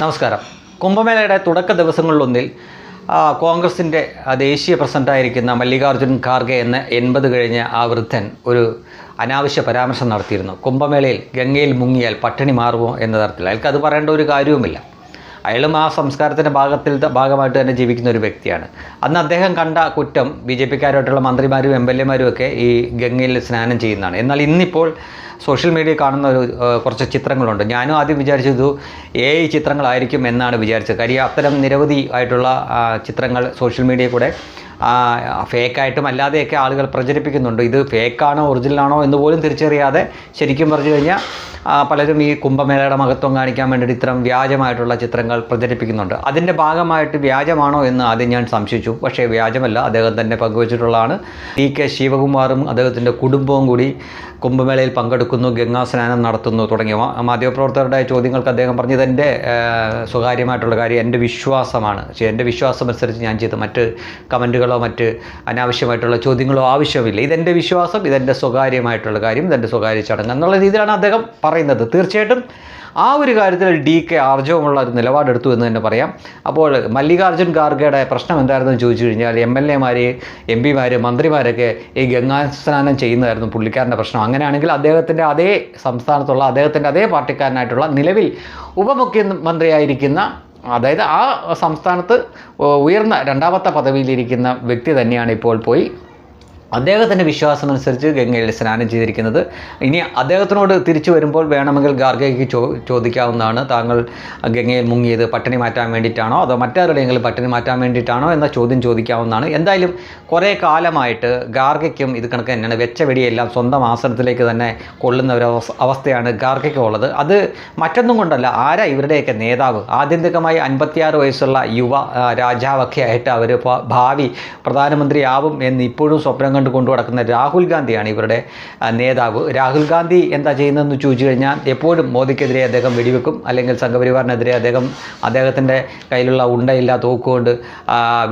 നമസ്കാരം. കുംഭമേളയുടെ തുടക്ക ദിവസങ്ങളിലൊന്നിൽ കോൺഗ്രസിന്റെ ദേശീയ പ്രസിഡന്റായിരിക്കുന്ന മല്ലികാർജുൻ ഖാർഗെ എന്ന എൺപത് കഴിഞ്ഞ ആ വൃദ്ധൻ ഒരു അനാവശ്യ പരാമർശം നടത്തിയിരുന്നു. കുംഭമേളയിൽ ഗംഗയിൽ മുങ്ങിയാൽ പട്ടിണി മാറുമോ എന്ന തരത്തിൽ. അയാൾക്ക് അത് പറയേണ്ട ഒരു കാര്യവുമില്ല. അയാളും ആ സംസ്കാരത്തിന്റെ ഭാഗത്തിൽ ഭാഗമായിട്ട് തന്നെ ജീവിക്കുന്ന ഒരു വ്യക്തിയാണ്. അന്ന് അദ്ദേഹം കണ്ട കുറ്റം ബി ജെ പിക്കാരായിട്ടുള്ള മന്ത്രിമാരും എം എൽ എമാരും ഒക്കെ ഈ ഗംഗയിൽ സ്നാനം ചെയ്യുന്നതാണ്. എന്നാൽ ഇന്നിപ്പോൾ സോഷ്യൽ മീഡിയ കാണുന്ന ഒരു കുറച്ച് ചിത്രങ്ങളുണ്ട്. ഞാനും ആദ്യം വിചാരിച്ചത് എ ഐ ചിത്രങ്ങളായിരിക്കും എന്നാണ് വിചാരിച്ചത്. കാര്യം അത്തരം നിരവധി ആയിട്ടുള്ള ചിത്രങ്ങൾ സോഷ്യൽ മീഡിയ കൂടെ ഫേക്കായിട്ടും അല്ലാതെയൊക്കെ ആളുകൾ പ്രചരിപ്പിക്കുന്നുണ്ട്. ഇത് ഫേക്കാണോ ഒറിജിനലാണോ എന്ന് പോലും തിരിച്ചറിയാതെ ശരിക്കും പറഞ്ഞു കഴിഞ്ഞാൽ പലരും ഈ കുംഭമേളയുടെ മഹത്വം കാണിക്കാൻ വേണ്ടിയിട്ട് ഇത്തരം വ്യാജമായിട്ടുള്ള ചിത്രങ്ങൾ പ്രചരിപ്പിക്കുന്നുണ്ട്. അതിന്റെ ഭാഗമായിട്ട് വ്യാജമാണോ എന്ന് ആദ്യം ഞാൻ സംശയിച്ചു. പക്ഷേ വ്യാജമല്ല അദ്ദേഹം തന്നെ പങ്കുവച്ചിട്ടുള്ളതാണ്. ടി കെ ശിവകുമാറും അദ്ദേഹത്തിന്റെ കുടുംബവും കൂടി കുംഭമേളയിൽ പങ്കെടുക്കുന്നു ഗംഗാസ്നാനം നടത്തുന്നു തുടങ്ങിയ മാധ്യമപ്രവർത്തകരുടെ ചോദ്യങ്ങൾക്ക് അദ്ദേഹം പറഞ്ഞത് എന്റെ സ്വകാര്യമായിട്ടുള്ള കാര്യം എന്റെ വിശ്വാസമാണ്. പക്ഷേ എന്റെ വിശ്വാസം അനുസരിച്ച് ഞാൻ ചെയ്ത മറ്റ് കമന്റുകളോ മറ്റ് അനാവശ്യമായിട്ടുള്ള ചോദ്യങ്ങളോ ആവശ്യമില്ല. ഇതെന്റെ വിശ്വാസം ഇതെന്റെ സ്വകാര്യമായിട്ടുള്ള കാര്യം ഇതെന്റെ സ്വകാര്യ ചടങ്ങ് എന്നുള്ള രീതിയിലാണ് അദ്ദേഹം പറയുന്നത്. തീർച്ചയായിട്ടും ആ ഒരു കാര്യത്തിൽ ഡി കെ ആർജവമുള്ള ഒരു നിലപാടെടുത്തു എന്ന് തന്നെ പറയാം. അപ്പോൾ മല്ലികാർജുൻ ഖാർഗെയുടെ പ്രശ്നം എന്തായിരുന്നു എന്ന് ചോദിച്ചു കഴിഞ്ഞാൽ എം എൽ എമാർ എം പിമാർ മന്ത്രിമാരൊക്കെ ഈ ഗംഗാസ്നാനം ചെയ്യുന്നതായിരുന്നു പുള്ളിക്കാരന്റെ പ്രശ്നം. അങ്ങനെയാണെങ്കിൽ അദ്ദേഹത്തിന്റെ അതേ സംസ്ഥാനത്തുള്ള അദ്ദേഹത്തിന്റെ അതേ പാർട്ടിക്കാരനായിട്ടുള്ള നിലവിൽ ഉപമുഖ്യമന്ത്രിയായിരിക്കുന്ന അതായത് ആ സംസ്ഥാനത്ത് ഉയർന്ന രണ്ടാമത്തെ പദവിയിലിരിക്കുന്ന വ്യക്തി തന്നെയാണ് ഇപ്പോൾ പോയി അദ്ദേഹത്തിന്റെ വിശ്വാസമനുസരിച്ച് ഗംഗയിൽ സ്നാനം ചെയ്തിരിക്കുന്നത്. ഇനി അദ്ദേഹത്തിനോട് തിരിച്ചു വരുമ്പോൾ വേണമെങ്കിൽ ഗാർഗയ്ക്ക് ചോ ചോദിക്കാവുന്നതാണ്. താങ്കൾ ഗംഗയിൽ മുങ്ങിയത് പട്ടിണി മാറ്റാൻ വേണ്ടിയിട്ടാണോ അതോ മറ്റാരുടെയെങ്കിലും പട്ടിണി മാറ്റാൻ വേണ്ടിയിട്ടാണോ എന്ന ചോദ്യം ചോദിക്കാവുന്നതാണ്. എന്തായാലും കുറേ കാലമായിട്ട് ഗാർഗയ്ക്കും ഇത് കണക്ക് തന്നെയാണ് വെച്ച വെടിയെല്ലാം സ്വന്തം ആസനത്തിലേക്ക് തന്നെ കൊള്ളുന്ന ഒരു അവസ്ഥയാണ് ഗാർഗയ്ക്ക് ഉള്ളത്. അത് മറ്റൊന്നും കൊണ്ടല്ല ആരാ ഇവരുടെയൊക്കെ നേതാവ്? ആത്യന്തികമായി അൻപത്തിയാറ് വയസ്സുള്ള യുവ രാജാവൊക്കെ ആയിട്ട് അവർ ഭാവി പ്രധാനമന്ത്രിയാവും എന്ന് ഇപ്പോഴും സ്വപ്നം കണ്ട് കൊണ്ടു നടക്കുന്ന രാഹുൽ ഗാന്ധിയാണ് ഇവരുടെ നേതാവ്. രാഹുൽ ഗാന്ധി എന്താ ചെയ്യുന്നതെന്ന് ചോദിച്ചു കഴിഞ്ഞാൽ എപ്പോഴും മോദിക്കെതിരെ അദ്ദേഹം വെടിവെക്കും. അല്ലെങ്കിൽ സംഘപരിവാറിനെതിരെ അദ്ദേഹം അദ്ദേഹത്തിന്റെ കയ്യിലുള്ള ഉണ്ടയില്ല തോക്കുകൊണ്ട്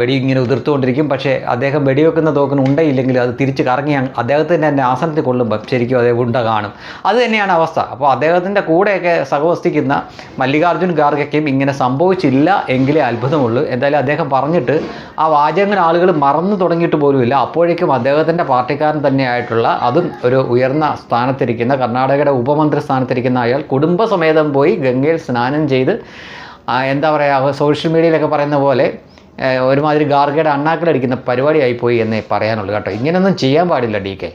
വെടി ഇങ്ങനെ ഉതിർത്തുകൊണ്ടിരിക്കും. പക്ഷേ അദ്ദേഹം വെടിവെക്കുന്ന തോക്കിന് ഉണ്ടയില്ലെങ്കിൽ അത് തിരിച്ച് കറങ്ങി അദ്ദേഹത്തിന്റെ തന്നെ ആസനത്തിൽ കൊള്ളുമ്പം ശരിക്കും അതേ ഉണ്ട കാണും. അത് തന്നെയാണ് അവസ്ഥ. അപ്പോൾ അദ്ദേഹത്തിന്റെ കൂടെയൊക്കെ സഹവസിക്കുന്ന മല്ലികാർജുൻ ഖാർഗയ്ക്കും ഇങ്ങനെ സംഭവിച്ചില്ല എങ്കിലേ അത്ഭുതമുള്ളൂ. എന്തായാലും അദ്ദേഹം പറഞ്ഞിട്ട് ആ വാചകങ്ങൾ ആളുകൾ മറന്നു തുടങ്ങിയിട്ട് പോലുമില്ല. അപ്പോഴേക്കും അദ്ദേഹത്തിന്റെ പാർട്ടിക്കാരൻ തന്നെയായിട്ടുള്ള അതും ഒരു ഉയർന്ന സ്ഥാനത്തിരിക്കുന്ന കർണാടകയുടെ ഉപമന്ത്രി സ്ഥാനത്തിരിക്കുന്ന അയാൾ കുടുംബസമേതം പോയി ഗംഗയിൽ സ്നാനം ചെയ്ത് എന്താ പറയുക സോഷ്യൽ മീഡിയയിലൊക്കെ പറയുന്ന പോലെ ഒരുമാതിരി ഗാർഗയുടെ അണ്ണാക്കിലടിക്കുന്ന പരിപാടിയായി പോയി എന്നേ പറയാനുള്ളൂ കേട്ടോ. ഇങ്ങനെയൊന്നും ചെയ്യാൻ പാടില്ല ഡി കെ.